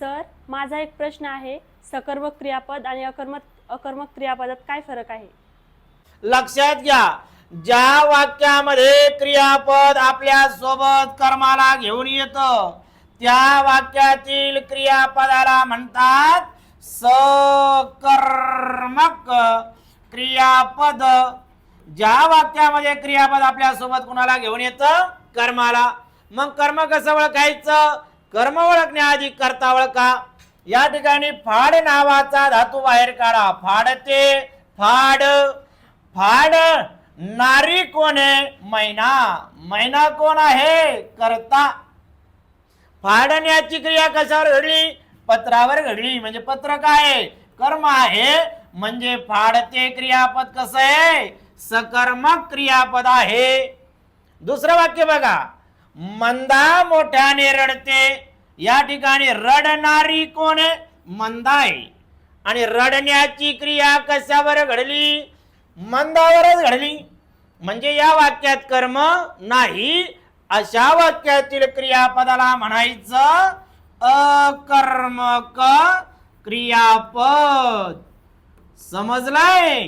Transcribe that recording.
Sir माझा एक प्रश्न आहे सकर्मक क्रियापद आणि अकर्मक अकर्मक क्रियापदात काय फरक आहे? लक्षात घ्या ज्या वाक्यामध्ये क्रियापद आपल्यासोबत कर्माला घेऊन येत त्या वाक्यातील क्रियापदाला म्हणतात सकर्मक क्रियापद. ज्या वाक्यामध्ये क्रियापद आपल्यासोबत कुणाला घेऊन येतं? कर्माला. मग कर्म कसं ओळखायचं? कर्म ओळखण्याआधी कर्ता ओळखा. या ठिकाणी फाड नावाचा धातू बाहेर काढा. फाडते फाड. फाड नारी कोण आहे? मैना. मैना कोण आहे? करता. फाडण्याची क्रिया कशावर घडली? पत्रावर घडली. म्हणजे पत्र काय आहे? कर्म आहे. म्हणजे फाडते क्रियापद कसं आहे? सकर्मक क्रियापद आहे. दुसरं वाक्य बघा. मंदा मोठ्याने रडते. या ठिकाणी रडणारी कोण? मंदा आहे आणि रडण्याची क्रिया कशावर घडली? मंदावरच घडली. म्हणजे या वाक्यात कर्म नाही अशा वाक्यातील क्रियापदाला म्हणायचं अकर्मक क्रियापद. समजलाय?